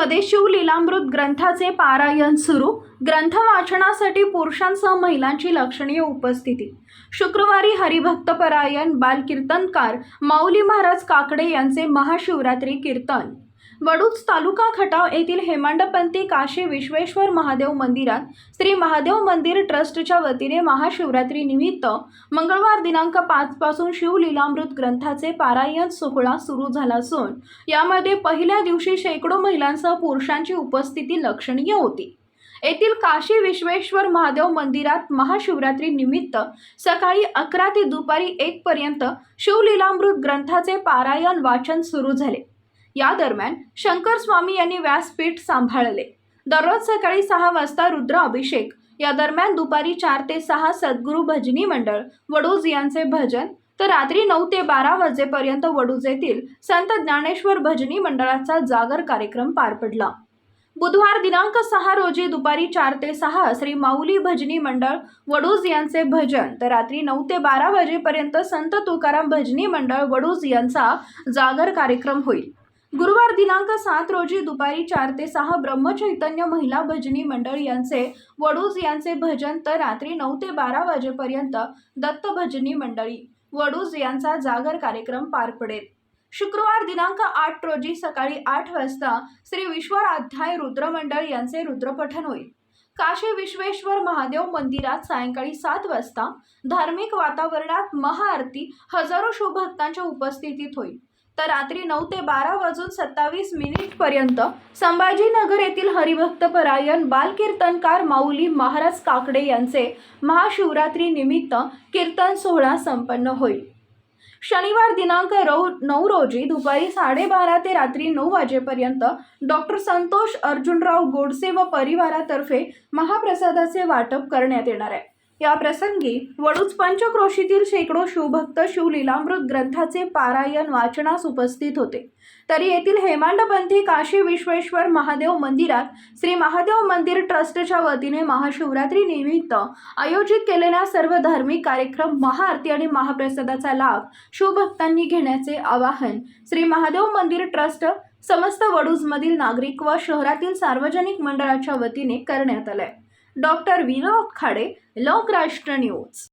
मध्ये शिवलीलामृत ग्रंथाचे पारायण सुरू. ग्रंथ वाचनासाठी पुरुषांसह महिलांची लक्षणीय उपस्थिती. शुक्रवारी हरिभक्त परायण बालकीर्तनकार माऊली महाराज काकडे यांचे महाशिवरात्री कीर्तन. वडूच तालुका खटाव येथील हेमांडपंथी काशी विश्वेश्वर महादेव मंदिरात श्री महादेव मंदिर ट्रस्टच्या वतीने महाशिवरात्री निमित्त मंगळवार दिनांक पाच पासून शिवलीलामृत ग्रंथाचे पारायण सोहळा सुरू झाला असून यामध्ये पहिल्या दिवशी शेकडो महिलांसह पुरुषांची उपस्थिती लक्षणीय होती. येथील काशी विश्वेश्वर महादेव मंदिरात महाशिवरात्री निमित्त सकाळी अकरा ते दुपारी एक पर्यंत शिवलीलामृत ग्रंथाचे पारायण वाचन सुरू झाले. या दरम्यान शंकर स्वामी यांनी व्यासपीठ सांभाळले. दररोज सकाळी सहा वाजता रुद्र अभिषेक या दरम्यान दुपारी चार ते सहा सद्गुरू भजनी मंडळ वडूज यांचे भजन तर रात्री नऊ ते बारा वाजेपर्यंत वडूज येथील संत ज्ञानेश्वर भजनी मंडळाचा जागर कार्यक्रम पार पडला. बुधवार दिनांक सहा रोजी दुपारी चार ते सहा श्री माऊली भजनी मंडळ वडूज यांचे भजन तर रात्री नऊ ते बारा वाजेपर्यंत संत तुकाराम भजनी मंडळ वडूज यांचा जागर कार्यक्रम होईल. गुरुवार दिनांक सात रोजी दुपारी चार ते सहा ब्रह्मचैतन्य महिला भजनी मंडळ यांचे वडूज यांचे भजन तर रात्री नऊ ते बारा वाजेपर्यंत दत्त भजनी मंडळी वडूज यांचा जागर कार्यक्रम पार पडेल. शुक्रवार दिनांक आठ रोजी सकाळी आठ वाजता श्री विश्वराध्याय रुद्रमंडळ यांचे रुद्रपठण होईल. काशी विश्वेश्वर महादेव मंदिरात सायंकाळी सात वाजता धार्मिक वातावरणात महाआरती हजारो शिवभक्तांच्या उपस्थितीत होईल. तर रात्री नऊ ते बारा वाजून सत्तावीस मिनिट पर्यंत संभाजीनगर येथील हरिभक्त परायण बालकीर्तनकार माऊली महाराज काकडे यांचे महाशिवरात्री निमित्त कीर्तन सोहळा संपन्न होईल. शनिवार दिनांक रौ नऊ रोजी दुपारी साडेबारा ते रात्री नऊ वाजेपर्यंत डॉक्टर संतोष अर्जुनराव गोडसे व परिवारातर्फे महाप्रसादाचे वाटप करण्यात येणार आहे. या प्रसंगी वडूज पंचक्रोशीतील शेकडो शिवभक्त शिवलीलामृत ग्रंथाचे पारायण वाचनास उपस्थित होते. तरी येथील हेमांडपंथी काशी विश्वेश्वर महादेव मंदिरात श्री महादेव मंदिर ट्रस्टच्या वतीने महाशिवरात्री निमित्त आयोजित केलेल्या सर्व धार्मिक कार्यक्रम महाआरती आणि महाप्रसादाचा लाभ शिवभक्तांनी घेण्याचे आवाहन श्री महादेव मंदिर ट्रस्ट समस्त वडूजमधील नागरिक व शहरातील सार्वजनिक मंडळाच्या वतीने करण्यात आलंय. Doctor Vinod Khade Lokrashtra news.